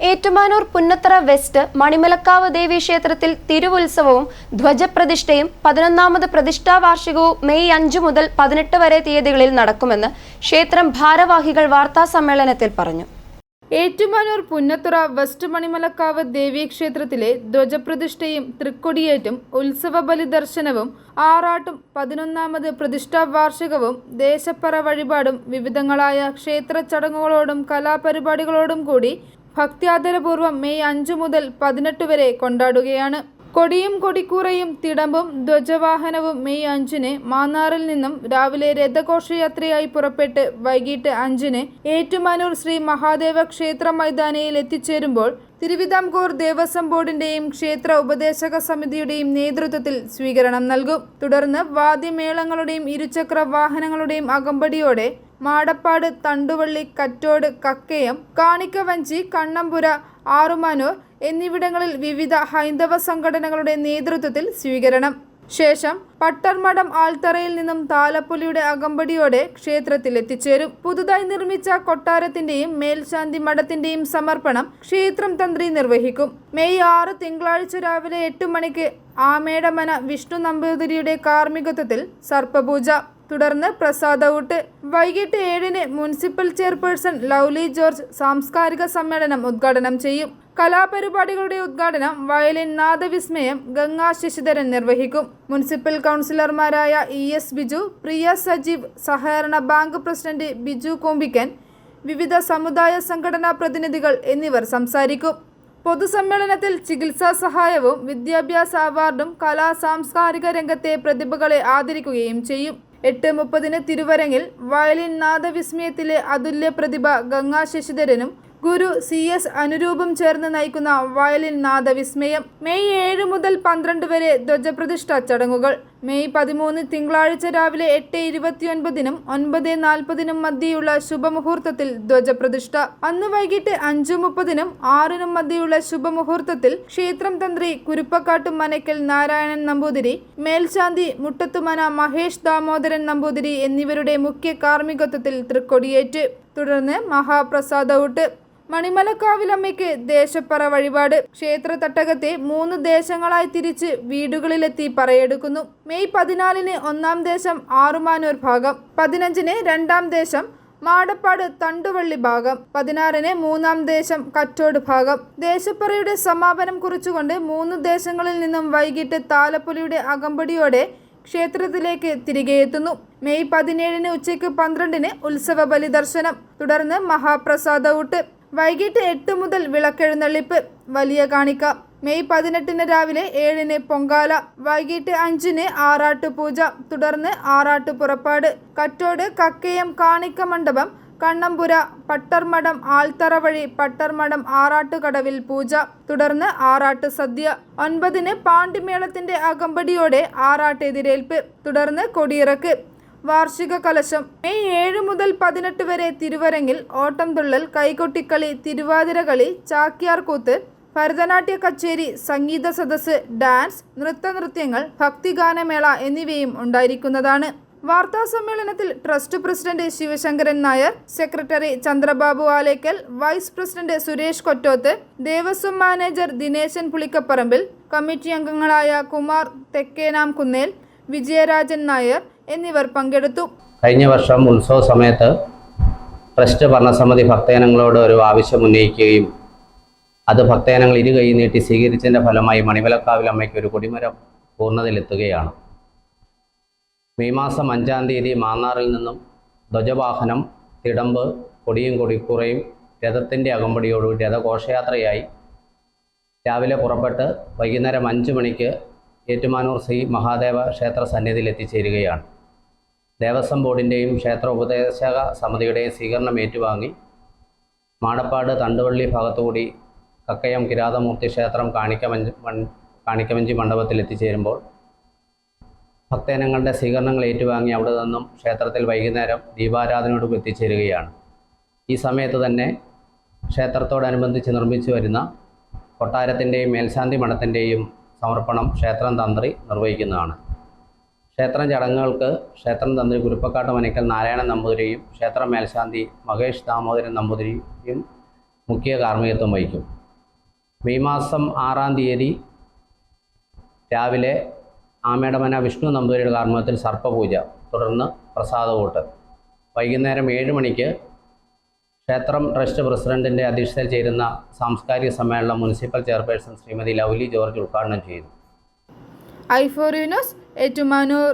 Ettumanoor Punnathara west Manimalakkavu ദേവി ക്ഷേത്രത്തിൽ തിരുവുത്സവവും ധ്വജപ്രതിഷ്ഠയും പതിനൊന്നാമത് പ്രതിഷ്ഠാ വാർഷികവും മെയ് അഞ്ചു മുതൽ പതിനെട്ട് വരെ തീയതികളിൽ നടക്കുമെന്ന് ക്ഷേത്രം ഭാരവാഹികൾ വാർത്താ സമ്മേളനത്തിൽ പറഞ്ഞു. ഏറ്റുമാനൂർ പുന്നത്തുറ വെസ്റ്റ് മണിമലക്കാവ് ദേവീക്ഷേത്രത്തിലെ ധ്വജപ്രതിഷ്ഠയും തൃക്കൊടിയേറ്റും ഉത്സവ ബലിദർശനവും ആറാട്ടും പതിനൊന്നാമത് പ്രതിഷ്ഠാ വാർഷികവും ദേശപ്പറ വഴിപാടും വിവിധങ്ങളായ ക്ഷേത്ര ചടങ്ങുകളോടും കലാപരിപാടികളോടും കൂടി ഭക്ത്യാദരപൂർവം മെയ് അഞ്ചു മുതൽ പതിനെട്ട് വരെ കൊണ്ടാടുകയാണ്. കൊടിയും കൊടിക്കൂറയും തിടമ്പും ധ്വജവാഹനവും മെയ് അഞ്ചിന് മാന്നാറിൽ നിന്നും രാവിലെ രഥഘോഷയാത്രയായി പുറപ്പെട്ട് വൈകിട്ട് അഞ്ചിന് ഏറ്റുമാനൂർ ശ്രീ മഹാദേവ ക്ഷേത്ര മൈതാനിയിൽ എത്തിച്ചേരുമ്പോൾ തിരുവിതാംകൂർ ദേവസ്വം ബോർഡിന്റെയും ക്ഷേത്ര ഉപദേശക സമിതിയുടെയും നേതൃത്വത്തിൽ സ്വീകരണം നൽകും. തുടർന്ന് വാദ്യമേളങ്ങളുടെയും ഇരുചക്ര വാഹനങ്ങളുടെയും അകമ്പടിയോടെ മാടപ്പാട് തണ്ടുവള്ളി കറ്റോട് കക്കയം കാണിക്കവഞ്ചി കണ്ണമ്പുര ആറുമാനൂർ എന്നിവിടങ്ങളിൽ വിവിധ ഹൈന്ദവ സംഘടനകളുടെ നേതൃത്വത്തിൽ സ്വീകരണം. ശേഷം പട്ടർമഠം ആൽത്തറയിൽ നിന്നും താലപ്പൊലിയുടെ അകമ്പടിയോടെ ക്ഷേത്രത്തിൽ എത്തിച്ചേരും പുതുതായി നിർമ്മിച്ച കൊട്ടാരത്തിന്റെയും മേൽശാന്തി മഠത്തിന്റെയും സമർപ്പണം ക്ഷേത്രം തന്ത്രി നിർവഹിക്കും. മെയ് ആറ് തിങ്കളാഴ്ച രാവിലെ എട്ട് മണിക്ക് ആമേടമന വിഷ്ണു നമ്പൂതിരിയുടെ കാർമ്മികത്വത്തിൽ സർപ്പപൂജ. തുടർന്ന് പ്രസാദൌട്ട് വൈകിട്ട് ഏഴിന് മുനിസിപ്പൽ ചെയർപേഴ്സൺ ലൗലി ജോർജ് സാംസ്കാരിക സമ്മേളനം ഉദ്ഘാടനം ചെയ്യും. കലാപരിപാടികളുടെ ഉദ്ഘാടനം വയലിൻ നാദവിസ്മയം ഗംഗാ ശശിധരൻ നിർവഹിക്കും. മുനിസിപ്പൽ കൗൺസിലർമാരായ ഇ എസ് ബിജു പ്രിയ സജീവ് സഹകരണ ബാങ്ക് പ്രസിഡന്റ് ബിജു കോമ്പിക്കൻ വിവിധ സമുദായ സംഘടനാ പ്രതിനിധികൾ എന്നിവർ സംസാരിക്കും. പൊതുസമ്മേളനത്തിൽ ചികിത്സാ സഹായവും വിദ്യാഭ്യാസ അവാർഡും കലാ സാംസ്കാരിക രംഗത്തെ പ്രതിഭകളെ ആദരിക്കുകയും ചെയ്യും. എട്ട് മുപ്പതിന് തിരുവരങ്ങിൽ വയലിൻ നാദവിസ്മയത്തിലെ അതുല്യ പ്രതിഭ ഗംഗാ ശശിധരനും ഗുരു സി എസ് അനുരൂപം ചേർന്ന് നയിക്കുന്ന വയലിൻ നാദവിസ്മയം മെയ് ഏഴ് മുതൽ പന്ത്രണ്ട് വരെ ധ്വജപ്രതിഷ്ഠ ചടങ്ങുകൾ. മെയ് പതിമൂന്ന് തിങ്കളാഴ്ച രാവിലെ എട്ട് ഇരുപത്തിയൊൻപതിനും ഒൻപത് നാൽപ്പതിനും മധ്യയുള്ള ശുഭമുഹൂർത്തത്തിൽ ധ്വജപ്രതിഷ്ഠ. അന്ന് വൈകിട്ട് അഞ്ചു മുപ്പതിനും ആറിനും മധ്യയുള്ള ശുഭമുഹൂർത്തത്തിൽ ക്ഷേത്രം തന്ത്രി കുരുപ്പക്കാട്ടും മനക്കൽ നാരായണൻ നമ്പൂതിരി മേൽശാന്തി മുട്ടത്തുമന മഹേഷ് ദാമോദരൻ നമ്പൂതിരി എന്നിവരുടെ മുഖ്യ കാർമ്മികത്വത്തിൽ തൃക്കൊടിയേറ്റ്. തുടർന്ന് മഹാപ്രസാദൌട്ട് മണിമലക്കാവിലമ്മയ്ക്ക് ദേശപ്പറ വഴിപാട്. ക്ഷേത്ര തട്ടകത്തെ മൂന്ന് ദേശങ്ങളായി തിരിച്ച് വീടുകളിലെത്തി പറയെടുക്കുന്നു. മെയ് പതിനാലിന് ഒന്നാം ദേശം ആറുമാനൂർ ഭാഗം പതിനഞ്ചിന് രണ്ടാം ദേശം മാടപ്പാട് തണ്ടുവള്ളി ഭാഗം പതിനാറിന് മൂന്നാം ദേശം കറ്റോട് ഭാഗം. ദേശപ്പറയുടെ സമാപനം കുറിച്ചുകൊണ്ട് മൂന്ന് ദേശങ്ങളിൽ നിന്നും വൈകിട്ട് താലപ്പൊലിയുടെ അകമ്പടിയോടെ ക്ഷേത്രത്തിലേക്ക് തിരികെ എത്തുന്നു. മെയ് പതിനേഴിന് ഉച്ചയ്ക്ക് പന്ത്രണ്ടിന് ഉത്സവ ബലി ദർശനം തുടർന്ന് മഹാപ്രസാദ വൈകിട്ട് എട്ട് മുതൽ വിളക്കെഴുന്നള്ളിപ്പ്. വലിയ കാണിക്ക. മെയ് പതിനെട്ടിന് രാവിലെ ഏഴിന് പൊങ്കാല. വൈകിട്ട് അഞ്ചിന് ആറാട്ട് പൂജ തുടർന്ന് ആറാട്ട് പുറപ്പാട് കറ്റോട് കക്കയം കാണിക്ക മണ്ഡപം. കണ്ണമ്പുര പട്ടർമഠം ആൽത്തറ വഴി പട്ടർമഠം ആറാട്ടുകടവിൽ പൂജ. തുടർന്ന് ആറാട്ട് സദ്യ. ഒൻപതിന് പാണ്ടിമേളത്തിന്റെ അകമ്പടിയോടെ ആറാട്ട് എതിരേൽപ്പ് തുടർന്ന് കൊടിയിറക്ക്. വാർഷിക കലശം. മെയ് ഏഴ് മുതൽ പതിനെട്ട് വരെ തിരുവരങ്ങിൽ ഓട്ടംതുള്ളൽ കൈകൊട്ടിക്കളി തിരുവാതിരകളി ചാക്യാർകൂത്ത് ഭരതനാട്യ കച്ചേരി സംഗീത സദസ്സ് ഡാൻസ് നൃത്തനൃത്യങ്ങൾ ഭക്തിഗാനമേള എന്നിവയും ഉണ്ടായിരിക്കുന്നതാണ്. വാർത്താ സമ്മേളനത്തിൽ trust president Sivasankaran Nair secretary Chandrababu Alekkal vice president Suresh Kottoth Devaswom manager Dineshan Pulikkaparambil committee അംഗങ്ങളായ കുമാർ തെക്കേനാം കുന്നേൽ വിജയരാജൻ നായർ എന്നിവർ പങ്കെടുത്തു. കഴിഞ്ഞ വർഷം ഉത്സവ സമയത്ത് ട്രസ്റ്റ് ഭരണസമിതി ഭക്തജനങ്ങളോട് ഒരു ആവശ്യം ഉന്നയിക്കുകയും അത് ഭക്തജനങ്ങൾ ഇരു കൈ നീട്ടി സ്വീകരിച്ചതിന്റെ ഫലമായി മണിമലക്കാവിൽ അമ്മയ്ക്ക് ഒരു കൊടിമരം പൂർണതയിലെത്തുകയാണ്. മെയ് മാസം അഞ്ചാം തീയതി മാന്നാറിൽ നിന്നും ധ്വജവാഹനം തിടമ്പ് കൊടിയും കൊടിക്കുറയും രഥത്തിന്റെ അകമ്പടിയോടുകൂടി രഥഘോഷയാത്രയായി രാവിലെ പുറപ്പെട്ട് വൈകുന്നേരം അഞ്ച് മണിക്ക് ഏറ്റുമാനൂർ ശ്രീ മഹാദേവ ക്ഷേത്ര സന്നിധിയിൽ എത്തിച്ചേരുകയാണ്. ദേവസ്വം ബോർഡിന്റെയും ക്ഷേത്ര ഉപദേശക സമിതിയുടെയും സ്വീകരണം ഏറ്റുവാങ്ങി മാണപ്പാട് തണ്ടുവള്ളി ഭാഗത്തുകൂടി കക്കയം കിരാതമൂർത്തി ക്ഷേത്രം കാണിക്കമഞ്ച് കാണിക്കമഞ്ചി മണ്ഡപത്തിൽ എത്തിച്ചേരുമ്പോൾ ഭക്തജനങ്ങളുടെ സ്വീകരണങ്ങൾ ഏറ്റുവാങ്ങി അവിടെ നിന്നും ക്ഷേത്രത്തിൽ വൈകുന്നേരം ദീപാരാധനയോടും എത്തിച്ചേരുകയാണ്. ഈ സമയത്ത് തന്നെ ക്ഷേത്രത്തോടനുബന്ധിച്ച് നിർമ്മിച്ചു വരുന്ന കൊട്ടാരത്തിന്റെയും മേൽശാന്തി മഠത്തിന്റെയും സമർപ്പണം ക്ഷേത്രം തന്ത്രി നിർവഹിക്കുന്നതാണ്. ക്ഷേത്രം ചടങ്ങുകൾക്ക് ക്ഷേത്രം തന്ത്രി കുരുപ്പക്കാട്ട് മനക്കൽ നാരായണൻ നമ്പൂതിരിയും ക്ഷേത്ര മേൽശാന്തി മഹേഷ് ദാമോദരൻ നമ്പൂതിരിയും മുഖ്യ കാർമ്മികത്വം വഹിക്കും. മെയ് മാസം ആറാം തീയതി രാവിലെ ആമേടമന വിഷ്ണു നമ്പൂതിരിയുടെ കാർമ്മികത്തിൽ സർപ്പപൂജ തുടർന്ന് പ്രസാദകൂട്ട് വൈകുന്നേരം ഏഴ് മണിക്ക് ക്ഷേത്രം ട്രസ്റ്റ് പ്രസിഡന്റിന്റെ അധ്യക്ഷതയിൽ ചേരുന്ന സാംസ്കാരിക സമ്മേളനം municipal chairperson Shrimati Lovely George ഉദ്ഘാടനം ചെയ്തു ഐഫോറിയനോസ് ഏറ്റുമാനൂർ